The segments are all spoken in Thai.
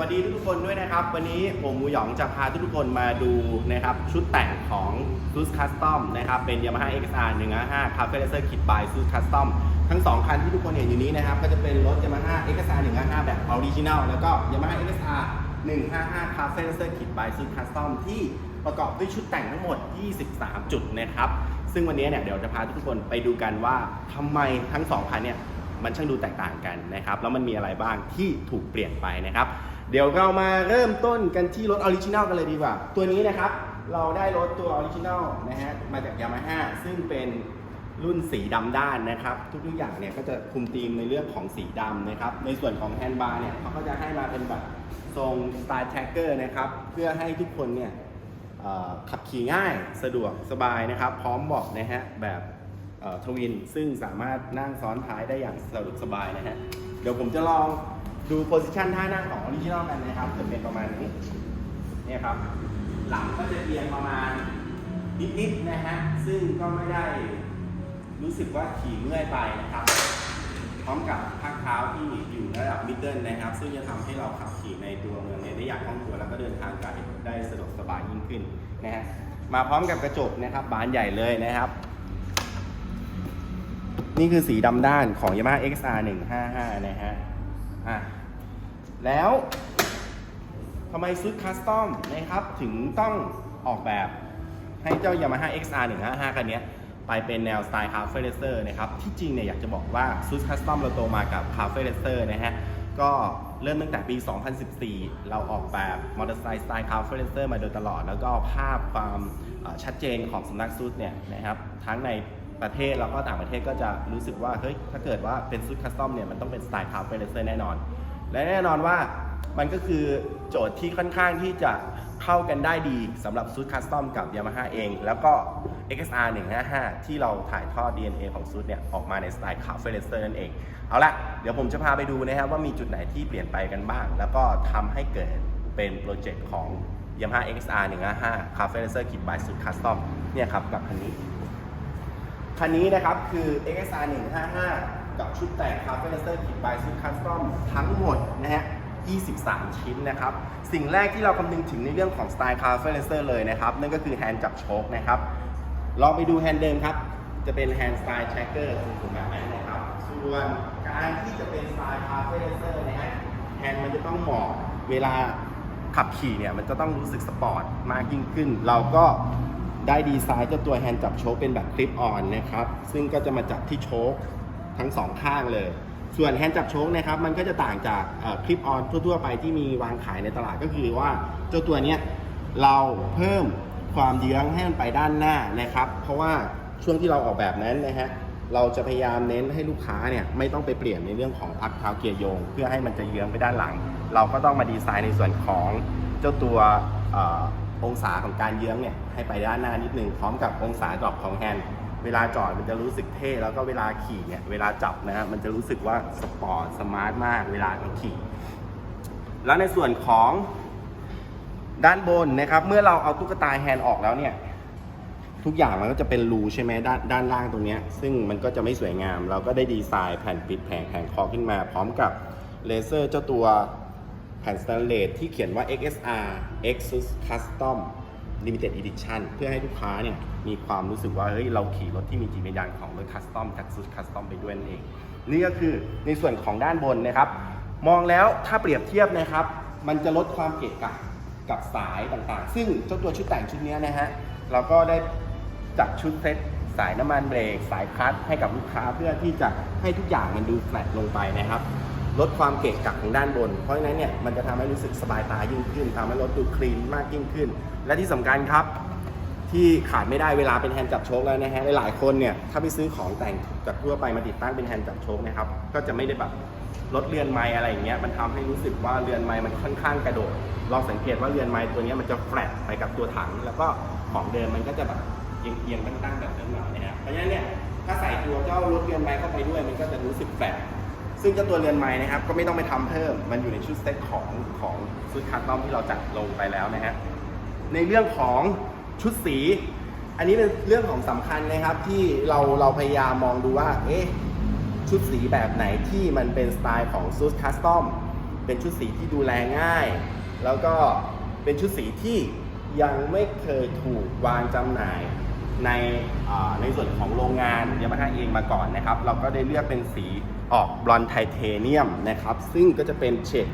วัสดีทุกๆคนด้วยนะครับ วันนี้ผมหมูหยองจะพาทุกๆคนมาดูนะครับ ชุดแต่งของ s u s Custom นะครับ เป็น Yamaha XR 155 Cafe Racer Kit by s u s Custom ทั้ง 2 คันที่ทุกคนเห็นอยู่นี้นะครับ ก็จะเป็นรถ Yamaha XR 155 แบบ Original แล้วก็ Yamaha XR 155 Cafe Racer Kit by s u s Custom ที่ประกอบด้วยชุดแต่งทั้งหมด 23 จุดนะครับ ซึ่งวันนี้เนี่ยเดี๋ยวจะพาทุกคนไปดูกันว่าทำไมทั้งสองคันเนี่ยมันช่างดูแตกต่างกันนะครับ แล้วมันมีอะไรบ้างที่ถูกเปลี่ยนไปนะครับ เดี๋ยวเรามาเริ่มต้นกันที่รถออริจินัลกันเลยดีกว่า ตัวนี้นะครับเราได้รถตัวออริจินัลนะฮะมาจากยามาฮ่าซึ่งเป็นรุ่นสีดำด้านนะครับ ทุกๆอย่างเนี่ยก็จะคุมธีมในเรื่องของสีดำนะครับ ในส่วนของแฮนด์บาร์เนี่ยเขาก็จะให้มาเป็นแบบทรงสไตล์แท็กเกอร์นะครับ เพื่อให้ทุกคนเนี่ยขับขี่ง่ายสะดวกสบายนะครับ พร้อมบอกนะฮะแบบทวินซึ่งสามารถนั่งซ้อนท้ายได้อย่างสะดวกสบายนะฮะเดี๋ยวผมจะลอง ดูโพสิชันท่านั่งของออริจินอลกันนะครับจะเป็นประมาณนี้เนี่ยครับ หลังก็จะเอียงประมาณนิดๆนะฮะ ซึ่งก็ไม่ได้รู้สึกว่าขี่เมื่อยไปนะครับ พร้อมกับพักเท้าที่อยู่ระดับมิดเดิลนะครับ ซึ่งจะทำให้เราขับขี่ในตัวเมืองเนี่ยได้อย่างคล่องตัวแล้วก็เดินทางไกลได้สะดวกสบายยิ่งขึ้นนะฮะ มาพร้อมกับกระจกนะครับ บานใหญ่เลยนะครับ นี่คือสีดำด้านของ Yamaha XR 155นะฮะ อะ แล้วทำไมซุดคัสตอมนะครับ ถึงต้องออกแบบให้เจ้า Yamaha XR 155คันนี้ไปเป็นแนวสไตล์คาเฟ่เลเซอร์นะครับ ที่จริงเนี่ยอยากจะบอกว่าซูสคัสตอมเราโตมากับคาเฟ่เลเซอร์นะฮะ ก็เริ่มตั้งแต่ปี 2014 เราออกแบบมอเตอร์ไซค์สไตล์คาเฟ่เลเซอร์มาโดยตลอด แล้วก็ภาพความชัดเจนของสำนักซูสเนี่ยนะครับ ทั้งในประเทศแล้วก็ต่างประเทศก็จะรู้สึกว่า เฮ้ย ถ้าเกิดว่าเป็นซูสคัสตอมเนี่ย มันต้องเป็นสไตล์คาเฟ่เลเซอร์แน่นอน และแน่นอนว่ามันก็คือโจทย์ที่ค่อนข้างที่จะเข้ากันได้ดีสำหรับซูดคัสตอมกับ Yamaha เอง แล้วก็ XSR 155 ที่เราถ่ายทอด DNA ของซูดเนี่ย ออกมาในสไตล์คาเฟ่เลเซอร์นั่นเอง เอาละเดี๋ยวผมจะพาไปดูนะครับว่ามีจุดไหนที่เปลี่ยนไปกันบ้าง แล้วก็ทำให้เกิดเป็นโปรเจกต์ของ Yamaha X R 155 Cafe Racer Kit by Sud Custom เนี่ยครับ กับคันนี้ คันนี้นะครับคือ X R 155 กับชุดแต่ง Cafe Racer Kit by Sud Custom ทั้งหมดนะฮะ 23 ชิ้นนะครับ สิ่งแรกที่เราคำนึงถึงในเรื่องของสไตล์ Cafe Racer เลยนะครับ นั่นก็คือแฮนด์จับโชคนะครับ ลองไปดูแฮนด์เดิมครับ จะเป็นแฮนด์สไตล์ Tracker ถูกแบบนั้นะครับ ส่วนการที่จะเป็นสไตล์ Cafe Racer นะฮะแฮนด์มันจะต้องเหมาะเวลาขับขี่เนี่ยมันจะต้องรู้สึกสปอร์ตมากยิ่งขึ้น เราก็ได้ดีไซน์เจ้าตัวแฮนด์จับโชคเป็นแบบคลิปออนนะครับ ซึ่งก็จะมาจับที่โชค ทั้งสองข้างเลย ส่วนแฮนด์จับโชคนะครับมันก็จะต่างจากคลิปออนทั่ว ๆ ไปที่มีวางขายในตลาดก็คือว่าเจ้าตัวเนี้ยเราเพิ่มความเยื้องให้มันไปด้านหน้านะครับ เพราะว่าช่วงที่เราออกแบบนั้นนะฮะเราจะพยายามเน้นให้ลูกค้าเนี่ยไม่ต้องไปเปลี่ยนในเรื่องของพักเท้าเกียร์โยง เพื่อให้มันจะเยื้องไปด้านหลัง เราก็ต้องมาดีไซน์ในส่วนของเจ้าตัวออองศาของการเยื้องเนี่ยให้ไปด้านหน้านิดนึงพร้อมกับองศาดรอปของแฮนด์ เวลาจอดมันจะรู้สึกเท่ แล้วก็เวลาขี่เนี่ย เวลาจับนะฮะมันจะรู้สึกว่าสปอร์ตสมาร์ทมาก เวลาเราขี่ แล้วในส่วนของด้านบนนะครับ เมื่อเราเอาตุ๊กตาแฮนด์ออกแล้วเนี่ย ทุกอย่างมันก็จะเป็นรูใช่ไหมด้านด้านล่างตรงนี้ซึ่งมันก็จะไม่สวยงาม เราก็ได้ดีไซน์แผ่นปิดแผงแผงคอขึ้นมา พร้อมกับเลเซอร์เจ้าตัวแผ่นสแตนเลสที่เขียนว่า XSR Exus Custom Limited Edition เพื่อให้ลูกค้าเนี่ยมีความรู้สึกว่าเฮ้ยเราขี่รถที่มีจิตวิญญาณของรถคัสตอมจากซุดคัสตอมไปด้วยนั่นเอง นี่ก็คือในส่วนของด้านบนนะครับ มองแล้วถ้าเปรียบเทียบนะครับ มันจะลดความเกะกะกับสายต่างๆ ซึ่งเจ้าตัวชุดแต่งชุดนี้นะฮะเราก็ได้จัดชุดเซ็ตสายน้ำมันเบรกสายคลัตช์ให้กับลูกค้าเพื่อที่จะให้ทุกอย่างมันดูแฟลตลงไปนะครับ ลดความเกะกะของด้านบน เพราะฉะนั้นเนี่ยมันจะทำให้รู้สึกสบายตายิ่งขึ้นทำให้รถดูคลีนมากยิ่งขึ้น และที่สำคัญครับ ที่ขาดไม่ได้เวลาเป็นแฮนด์จับโชคแล้วนะฮะหลายๆคนเนี่ยถ้าไปซื้อของแต่งจากทั่วไปมาติดตั้งเป็นแฮนด์จับโชคนะครับก็จะไม่ได้แบบลดเรือนไม้อะไรอย่างเงี้ยมันทำให้รู้สึกว่าเรือนไม้มันค่อนข้างกระโดดลองสังเกตว่าเรือนไม้ตัวเนี้ยมันจะแฟลตไปกับตัวถัง แล้วก็ของเดิมมันก็จะแบบเอียงๆตั้งๆแบบนั้นหน่อยนะฮะเพราะฉะนั้นเนี่ยถ้าใส่ตัวเจ้ารถเรือนไม้เข้าไปด้วยมันก็จะรู้สึกแฟลต ซึ่งเจ้าตัวเรือนไม้นะครับ ก็ไม่ต้องไปทำเพิ่ม มันอยู่ในชุดเซ็ตของของชุดคัสตอมที่เราจัดลงไปแล้วนะฮะในเรื่องของชุดสี อันนี้เป็นเรื่องของสำคัญนะครับที่เราเราพยายามมองดูว่า เอ๊ะชุดสีแบบไหนที่มันเป็นสไตล์ของซูสคัสตอมเป็นชุดสีที่ดูแลง่าย แล้วก็เป็นชุดสีที่ยังไม่เคยถูกวางจำหน่ายในในส่วนของโรงงานยามาฮ่าเองมาก่อนนะครับ เราก็ได้เลือกเป็นสี ออกบลอนไทเทเนียมนะครับ ซึ่งก็จะเป็นเฉด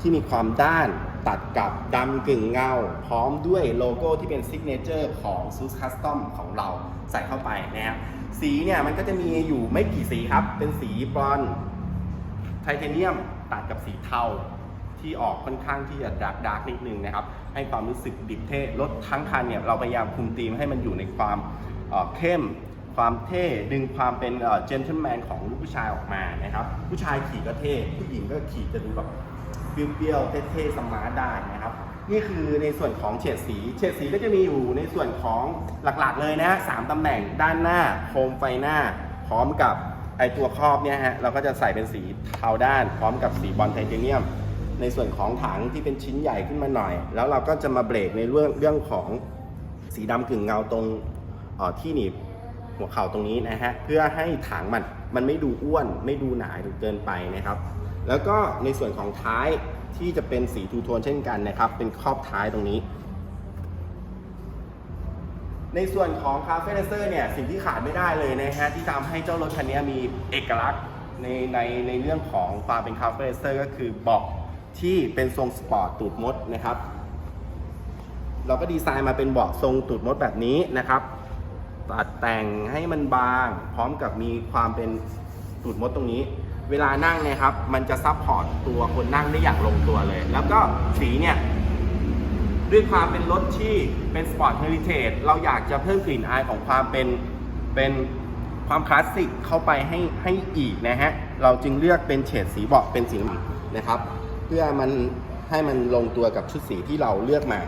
ที่มีความด้านตัดกับดำกึ่งเงา พร้อมด้วยโลโก้ที่เป็นซิกเนเจอร์ของ s u s Custom ของเราใส่เข้าไปนะครับ สีเนี่ยมันก็จะมีอยู่ไม่กี่สีครับ เป็นสีบรอนไทเทเนียมตัดกับสีเทาที่ออกค่อนข้างที่จะดาร์กดาร์กนิดนึงนะครับ ให้ความรู้สึกดิบเท่รถทั้งคันเนี่ยเราพยายามคุมธีมให้มันอยู่ในความเอ่อเข้ม ความเท่ดึงความเป็นเจน t l e m แมนของลูกผู้ชายออกมานะครับ ผู้ชายขี่ก็เท่ผู้หญิงก็ขี่จะดูแบบเปรี้ยวๆเท่ๆสมาร์ทได้นะครับนี่คือในส่วนของเฉดสี เฉดสีก็จะมีอยู่ในส่วนของหลักๆเลยนะสามตำแหน่งด้านหน้าโคมไฟหน้า พร้อมกับไอตัวครอบเนี่ยฮะเราก็จะใส่เป็นสีเทาด้าน พร้อมกับสีบอลไทเทเนียม ในส่วนของถังที่เป็นชิ้นใหญ่ขึ้นมาหน่อย แล้วเราก็จะมาเบรกในเรื่องเรื่องของสีดำกึ่งเงาตรงออที่หนีบ หัวเข่าตรงนี้นะฮะเพื่อให้ถังมันมันไม่ดูอ้วนไม่ดูหนาจนเกินไปนะครับ แล้วก็ในส่วนของท้ายที่จะเป็นสีทูโทนเช่นกันนะครับ เป็นครอบท้ายตรงนี้ ในส่วนของคาเฟ่เลเซอร์เนี่ยสิ่งที่ขาดไม่ได้เลยนะฮะที่ทำให้เจ้ารถคันนี้มีเอกลักษณ์ในในในเรื่องของความเป็นคาเฟ่เลเซอร์ก็คือเบาะที่เป็นทรงสปอร์ตตูดมดนะครับ เราก็ดีไซน์มาเป็นเบาะทรงตูดมดแบบนี้นะครับ ตัดแต่งให้มันบาง พร้อมกับมีความเป็นตูดมดตรงนี้ เวลานั่งเนะครับ มันจะซับพอร์ตตัวคนนั่งได้อย่างลงตัวเลย แล้วก็สีเนี่ยด้วยความเป็นรถที่เป็นสปอร์ตเฮลิเทจเราอยากจะเพิ่มกลิ่นอายของความเป็นเป็นความคลาสสิกเข้าไปให้ให้อีกนะฮะ เราจึงเลือกเป็นเฉดสีเบาะเป็นสีนะครับ เพื่อมันให้มันลงตัวกับชุดสีที่เราเลือกมา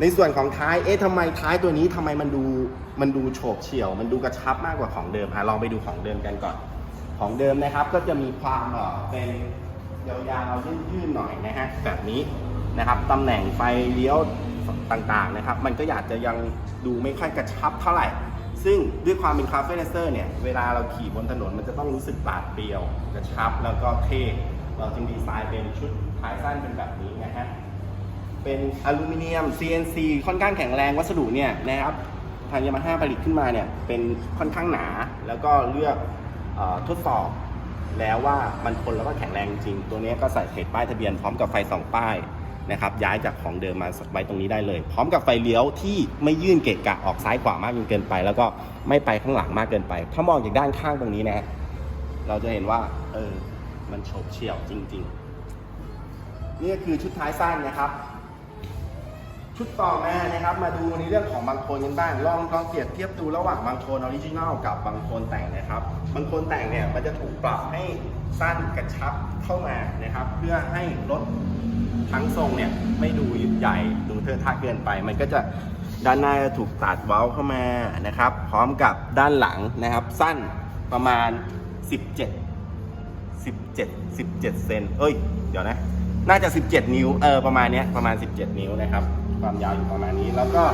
ในส่วนของท้าย เอ๊ะทำไมท้ายตัวนี้ทำไมมันดูมันดูโฉบเฉี่ยว มันดูกระชับมากกว่าของเดิมอะลองไปดูของเดิมกันก่อน ของเดิมนะครับก็จะมีความเอ่อเป็นยาวๆยื่นๆหน่อยนะฮะแบบนี้นะครับตำแหน่งไฟเลี้ยวต่างๆนะครับ มันก็อยากจะยังดูไม่ค่อยกระชับเท่าไหร่ ซึ่งด้วยความเป็นคาเฟ่เลเซอร์เนี่ย เวลาเราขี่บนถนนมันจะต้องรู้สึกปาดเปรียว กระชับแล้วก็เท่เราจึงดีไซน์เป็นชุดท้ายสั้นเป็นแบบนี้นะฮะ เป็นอลูมิเนียม CNC ค่อนข้างแข็งแรงวัสดุเนี่ยนะครับทางยามาฮ่าผลิตขึ้นมาเนี่ยเป็นค่อนข้างหนา แล้วก็เลือกออทดสอบ แล้วว่ามันทนแล้วก็แข็งแรงจริง ตัวนี้ก็ใส่เพจป้ายทะเบียนพร้อมกับไฟสองป้ายนะครับย้ายจากของเดิมมาไว้ตรงนี้ได้เลย พร้อมกับไฟเลี้ยวที่ไม่ยื่นเกะกะออกซ้ายขวามากจนเกินไป แล้วก็ไม่ไปข้างหลังมากเกินไป ถ้ามองจากด้านข้างตรงนี้นะเราจะเห็นว่าเออมันโฉบเฉี่ยวจริง ๆ นี่ก็คือชุดท้ายสั้นนะครับ ชุดต่อมานะครับมาดูในเรื่องของบางโคนกันบ้างลองลองเปรียบเทียบดูระหว่างบางโคนออริจินัลกับบางโคนแต่งนะครับบางโคนแต่งเนี่ยมันจะถูกปรับให้สั้นกระชับเข้ามานะครับ เพื่อให้รถทั้งทรงเนี่ยไม่ดูใหญ่ดูเทอะทะเกินไป มันก็จะด้านหน้าจะถูกตัดเว้าเข้ามานะครับ พร้อมกับด้านหลังนะครับ สั้นประมาณ 17 17 17เซนเอ้ย เดี๋ยวนะ น่าจะ 17 นิ้วเออประมาณเนี้ยประมาณ 17 นิ้วนะครับ ความยาวอยู่ประมาณนี้ แล้วก็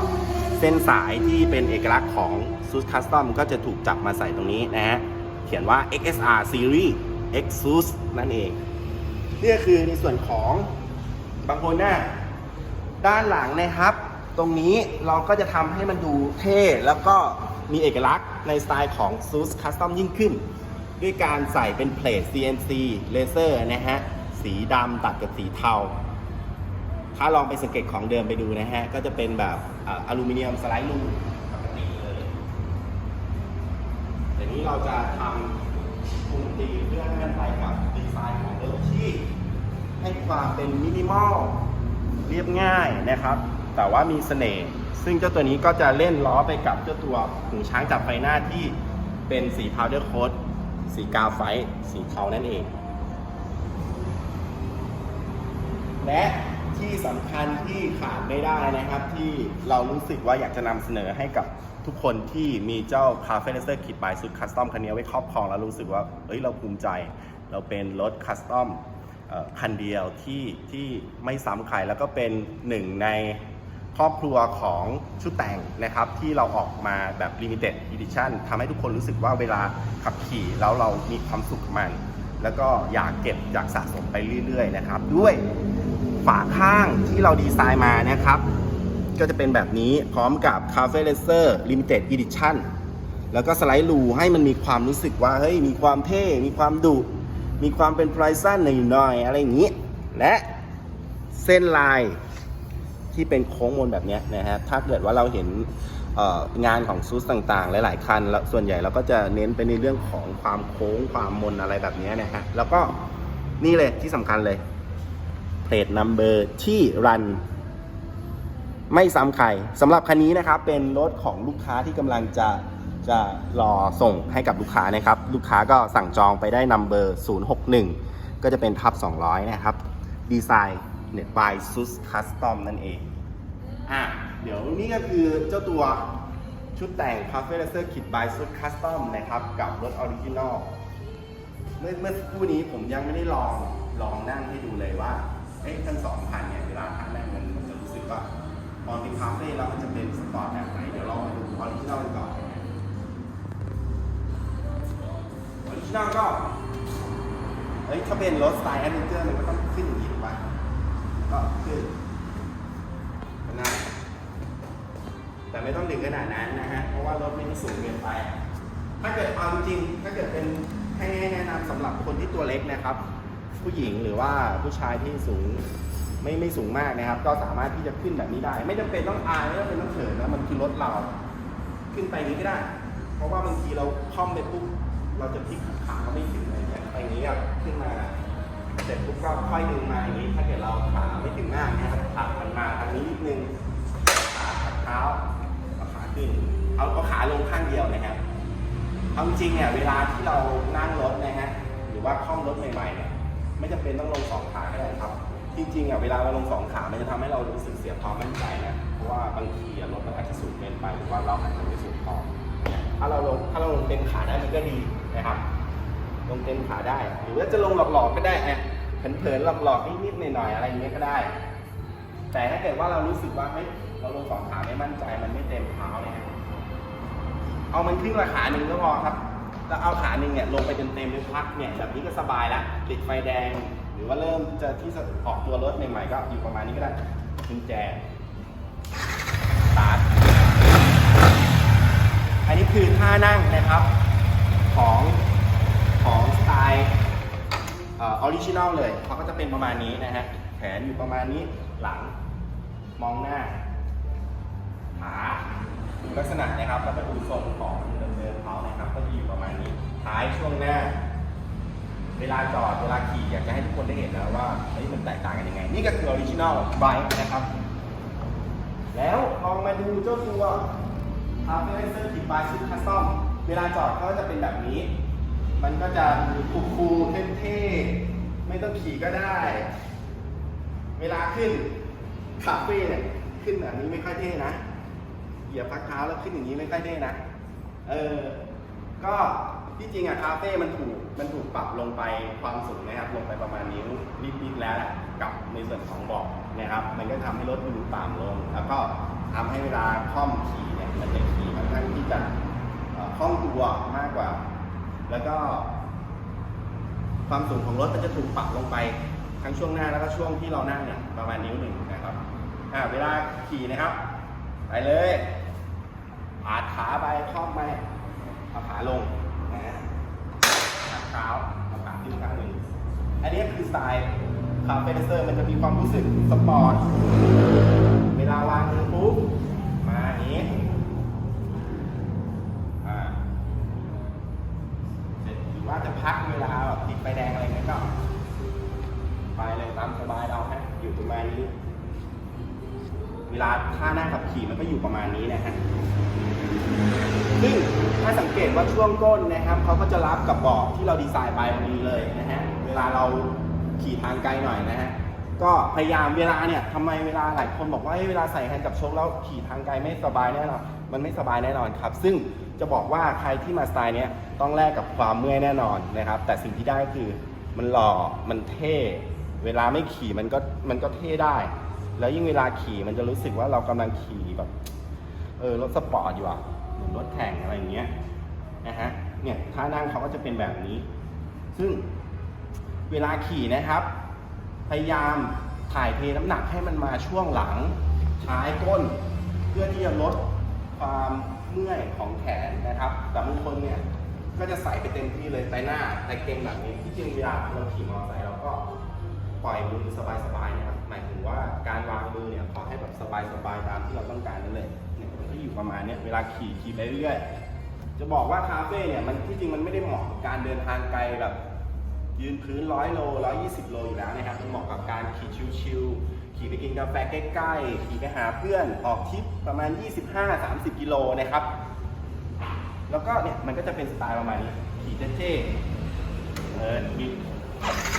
เส้นสายที่เป็นเอกลักษณ์ของ SUS Custom ก็จะถูกจับมาใส่ตรงนี้นะฮะเขียนว่า XSR Series Exus นั่นเองนี่คือในส่วนของบางคนหน้าด้านหลังนะครับ ตรงนี้เราก็จะทำให้มันดูเท่ แล้วก็มีเอกลักษณ์ในสไตล์ของ SUS Custom ยิ่งขึ้น ด้วยการใส่เป็นเพลท CNC เลเซอร์นะฮะ สีดำตัดกับสีเทา ถ้าลองไปสังเกตของเดิมไปดูนะฮะ ก็จะเป็นแบบออลูมิเนียมสไลด์ลูปกติเลยแต่นี้เราจะทำคุมตีเพื่อให้มันไปกับดีไซน์ของรถที่ให้ความเป็นมินิมอลเรียบง่ายนะครับ แต่ว่ามีเสน่ห์ซึ่งเจ้าตัวนี้ก็จะเล่นล้อไปกับเจ้าตัวหูช้างจับไฟหน้าที่เป็นสีพาวเดอร์โค้ดสีกาไฟ สีเทานั่นเอง และที่สำคัญที่ขาดไม่ได้นะครับ ที่เรารู้สึกว่าอยากจะนำเสนอให้กับทุกคนที่มีเจ้า c a f e r a c e r Kit by สุดคัสตอมคันนี้ไว้ครอบครองแล้วรู้สึกว่าเอ้ยเราภูมิใจ เราเป็นรถคัสตอมคันเดียวที่ที่ไม่ซ้ำใครแล้วก็เป็นหนึ่งในครอบครัวของชุดแต่งนะครับ ที่เราออกมาแบบ Limited Edition ทำให้ทุกคนรู้สึกว่าเวลาขับขี่แล้วเรามีความสุขกัน แล้วก็อยากเก็บอยากสะสมไปเรื่อยๆนะครับ ด้วยฝาข้างที่เราดีไซน์มานะครับ ก็จะเป็นแบบนี้พร้อมกับ Cafe Racer Limited Edition แล้วก็สไลด์รูให้มันมีความรู้สึกว่าเฮ้ยมีความเท่ มีความดุ มีความเป็นไพรซันหน่อยๆอะไรอย่างนี้ และเส้นลายที่เป็นโค้งมนแบบนี้นะฮะถ้าเกิดว่าเราเห็น งานของซูสต่างๆ หลาย ๆ คันแล้วส่วนใหญ่เราก็จะเน้นไปในเรื่องของความโค้งความมนอะไรแบบนี้นะฮะแล้วก็นี่เลยที่สำคัญเลยเพลทนัมเบอร์ที่รัน ไม่ซ้ำใครสำหรับคันนี้นะครับ เป็นรถของลูกค้าที่กำลังจะจะรอส่งให้กับลูกค้านะครับ ลูกค้าก็สั่งจองไปได้นัมเบอร์061 ก็จะเป็นทับ 200 นะครับ ดีไซน์เน็ตบายซุสคัสตอมนั่นเองอะ เดี๋ยวนี่ก็คือเจ้าตัวชุดแต่ง Cafe Racer Kit by Sus Custom นะครับ กับรถออริจินอลเมื่อเมื่อสักครู่นี้ผมยังไม่ได้ลองลองนั่งให้ดูเลยว่าเอ๊ะทั้งสองคันเนี่ยเวลาคันนั่งมันมันจะรู้สึกว่าตอนเป็นคาเฟ่แล้วมันจะเป็นสปอร์ตแบบไหนเดี๋ยวลองมาดูออริจินอลกันก่อนออริจินอลก็เอ้ยถ้าเป็นรถสไตล์แอดเวนเจอร์มันก็ต้องขึ้นอย่างนี้ถูกปะก็ขึ้น ไม่ต้องถึงขนาดนั้นนะฮะ เพราะว่ารถไม่ได้สูงเกินไป ถ้าเกิดเอาจริง ถ้าเกิดเป็นให้แนะนำสำหรับคนที่ตัวเล็กนะครับ ผู้หญิงหรือว่าผู้ชายที่สูงไม่ไม่สูงมากนะครับ ก็สามารถที่จะขึ้นแบบนี้ได้ ไม่จำเป็นต้องอายไม่จำเป็นต้องเขินนะมันคือรถเรา ขึ้นไปนี้ก็ได้ เพราะว่าบางทีเราคล่อมไปปุ๊บเราจะพลิกขาไม่ถึงอะไรเงี้ยไปงนี้ครับขึ้นมาเสร็จปุ๊บก็ค่อยดึงมาอย่างนี้ ถ้าเกิดเราขาไม่ถึงมากนะครับผลักมันมาทางนี้นิดนึงขาขัดเท้า ขึ้น เอาเอาขาลงข้างเดียวนะครับเอาจริงเนี่ยเวลาที่เรานั่งรถนะฮะหรือว่าคล่อมรถใหม่ๆเนี่ยไม่จำเป็นต้องลงสองขาก็ได้ครับ จริงๆอะเวลาเราลงสองขา มันจะทำให้เรารู้สึกเสียความมั่นใจนะ เพราะว่าบางทีรถมันอาจจะสูงเกินไปหรือว่าเราอาจจะไม่สูงพอถ้าเราลงถ้าเราลงเต็มขาได้มันก็ดีนะครับ ลงเต็มขาได้ หรือว่าจะลงหลอกๆก็ได้ฮะเผินๆหลอกๆนิดๆหน่อยๆอะไรอย่างเงี้ยก็ได้ แต่ถ้าเกิดว่าเรารู้สึกว่าเฮ้ย เราลงสองขาไม่มั่นใจมันไม่เต็มเท้าเนี่ยเอามันขึ้นราขาหนึ่งก็พอครับแล้วเอาขาหนึ่งเนี่ยลงไปเต็มๆเลยพักเนี่ยแบบนี้ก็สบายละติดไฟแดง หรือว่าเริ่มจะที่จะออกตัวรถใหม่ๆก็อยู่ประมาณนี้ก็ได้กุญแจสตาร์ทอันนี้คือท่านั่งนะครับของของสไตล์ออริจินอลเลยเขาก็จะเป็นประมาณนี้นะฮะแขนอยู่ประมาณนี้หลังมองหน้า ขาลักษณะนะครับแล้วก็ดูทรงของเดิมๆเขานะครับ ก็จะอยู่ประมาณนี้ ท้ายช่วงหน้า เวลาจอดเวลาขี่อยากจะให้ทุกคนได้เห็นแล้วว่าเฮ้ยมันแตกต่างกันยังไง นี่ก็คือออริจินอลไบค์นะครับ แล้วลองมาดูเจ้าตัว c a r b o n i z e r ติดบายชุดคัสตอมเวลาจอดก็จะเป็นแบบนี้ มันก็จะดูคูลเท่ๆไม่ต้องขี่ก็ได้ เวลาขึ้นคาเฟ่เนี่ยขึ้นแบบนี้ไม่ค่อยเท่นะ เหยียบพักเท้าแล้วขึ้นอย่างนี้ไม่ค่อยเท่นะ เออ ก็ที่จริงอะคาเฟ่ มันถูก มันถูกปรับลงไปความสูงนะครับ ลงไปประมาณนิ้วนิดๆแล้วแหละกับในส่วนของเบาะนะครับ มันก็ทำให้รถดูต่ำลง แล้วก็ทำให้เวลาคล่อมขี่เนี่ย มันจะขี่ค่อนข้างที่จะเอ่อคล่องตัวมากกว่า แล้วก็ ความสูงของรถมันจะถูกปรับลงไปทั้งช่วงหน้าแล้วก็ช่วงที่เรานั่งเนี่ยประมาณนิ้วหนึ่งนะครับ อ่า เวลาขี่นะครับ ไปเลย ปาดขาไปคล่อมไปเอาขาลงนะฮะหักเท้าเอาขาขึ้นข้างหนึ่งอันนี้คือสไตล์คาเฟ่เซอร์มันจะมีความรู้สึกสปอร์ตเวลาวางมือปุ๊บมาอย่างนี้อ่าเสร็จหรือว่าจะพักเวลาแบบติดไฟแดงอะไรเงี้ยก็ ไปเลยตามสบายเราฮะอยู่ประมาณนี้ เวลาท่านั่งขับขี่มันก็อยู่ประมาณนี้นะฮะซึ่งถ้าสังเกต ว่าช่วงก้นนะครับเขาก็จะรับกับเบาะที่เราดีไซน์ไปวันนี้เลยนะฮะเวลาเราขี่ทางไกลหน่อยนะฮะก็พยายามเวลาเนี่ยทำไมเวลาหลายคนบอกว่าเฮ้เวลาใส่แฮนด์กับโชคแล้วขี่ทางไกลไม่สบายแน่นอนมันไม่สบายแน่นอนครับ ซึ่งจะบอกว่าใครที่มาสไตล์เนี้ยต้องแลกกับความเมื่อยแน่นอนนะครับ แต่สิ่งที่ได้ก็คือมันหล่อมันเท่ เวลาไม่ขี่มันก็มันก็เท่ได้ แล้วยิ่งเวลาขี่มันจะรู้สึกว่าเรากำลังขี่แบบเออรถสปอร์ตอยู่อะเหมือนรถแข่งอะไรอย่างเงี้ย นะฮะเนี่ยท่านั่งเขาก็จะเป็นแบบนี้ ซึ่งเวลาขี่นะครับ พยายามถ่ายเทน้ำหนักให้มันมาช่วงหลังท้ายก้น เพื่อที่จะลดความเมื่อยของแขนนะครับ แต่บางคนเนี่ยก็จะใส่ไปเต็มที่เลยไปหน้าแต่เก่งแบบนี้ที่จริงเวลาเราขี่มอเตอร์ไซค์เราก็ปล่อยมือสบายๆนะครับหมายถึงว่าการวางมือเนี่ยขอให้แบบสบายๆตามที่เราต้องการนั่นเลยเนี่ยมันก็อยู่ประมาณเนี้ยเวลาขี่ขี่ไปเรื่อย จะบอกว่าคาเฟ่เนี่ยมันที่จริงมันไม่ได้เหมาะกับการเดินทางไกลแบบยืนพื้นร้อยโลร้อยยี่สิบโลอยู่แล้วนะครับมันเหมาะกับการขี่ชิวๆขี่ไปกินกาแฟใกล้ๆขี่ไปหาเพื่อนออกทริปประมาณ 25-30 กิโลนะครับ แล้วก็เนี่ยมันก็จะเป็นสไตล์ประมาณนี้ขี่เท่ๆเออบิด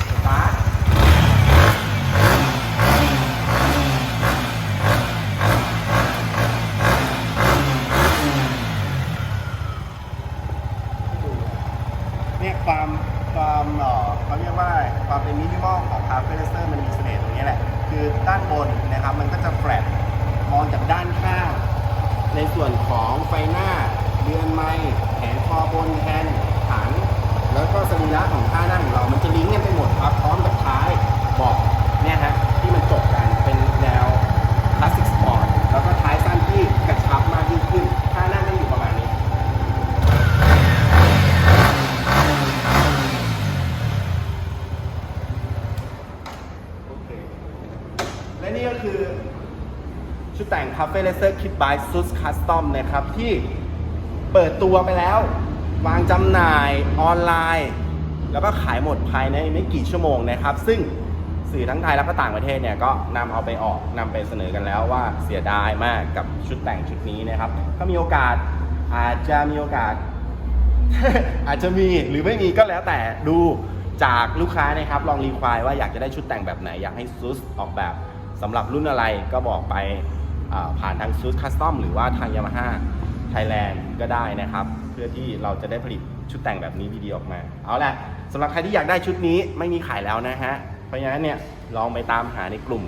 สตาร์ทเนี่ยความความเอ่อเขาเรียกว่าความเป็นมินิมอลของคาเฟ่เลสเตอร์มันมีเสน่ห์ตรงนี้แหละ คือด้านบนนะครับมันก็จะแฟลตมองจากด้านข้าง ในส่วนของไฟหน้า เรือนไม้แขนคอบนแทนถัง แล้วก็สรีระของท่านั่งของเรา มันจะลิงก์กันไปหมดครับ พร้อมกับท้ายเบอกเนี่ยฮะที่มันจบกันเป็นแนวคลาสสิกสปอร์ต แล้วก็ท้ายสั้นที่กระชับมากยิ่งขึ้น ท่านั่งก็อยู่ประมาณนี้ โอเค และนี่ก็คือ ชุดแต่ง Cafe Racer Kit by Sus Custom นะครับ ที่เปิดตัวไปแล้ว วางจำหน่ายออนไลน์ แล้วก็ขายหมดภายในไม่กี่ชั่วโมงนะครับ ซึ่งสื่อทั้งไทยแล้วก็ต่างประเทศเนี่ยก็นำเอาไปออกนำไปเสนอกันแล้วว่าเสียดายมากกับชุดแต่งชุดนี้นะครับถ้ามีโอกาสอาจจะมีโอกาส อาจจะมีหรือไม่มีก็แล้วแต่ดูจากลูกค้านะครับ ลองรีควายว่าอยากจะได้ชุดแต่งแบบไหน อยากให้ซูสออกแบบสำหรับรุ่นอะไรก็บอกไป ผ่านทางซูสคัสตอมหรือว่าทางยามาฮ่าไทยแลนด์ก็ได้นะครับ เพื่อที่เราจะได้ผลิตชุดแต่งแบบนี้ดีๆออกมา เอาละสำหรับใครที่อยากได้ชุดนี้ไม่มีขายแล้วนะฮะ เพราะฉะนั้นเนี่ยลองไปตามหาในกลุ่ม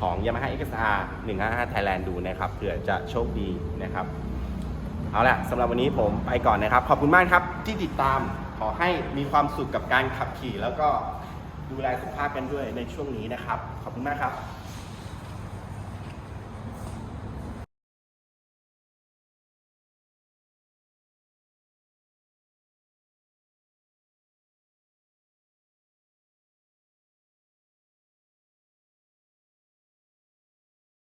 ของ Yamaha XR 155 Thailand ดูนะครับเผื่อจะโชคดีนะครับ เอาละสำหรับวันนี้ผมไปก่อนนะครับ ขอบคุณมากครับที่ติดตามขอให้มีความสุขกับการขับขี่ แล้วก็ดูแลสุขภาพกันด้วยในช่วงนี้นะครับ ขอบคุณมากครับ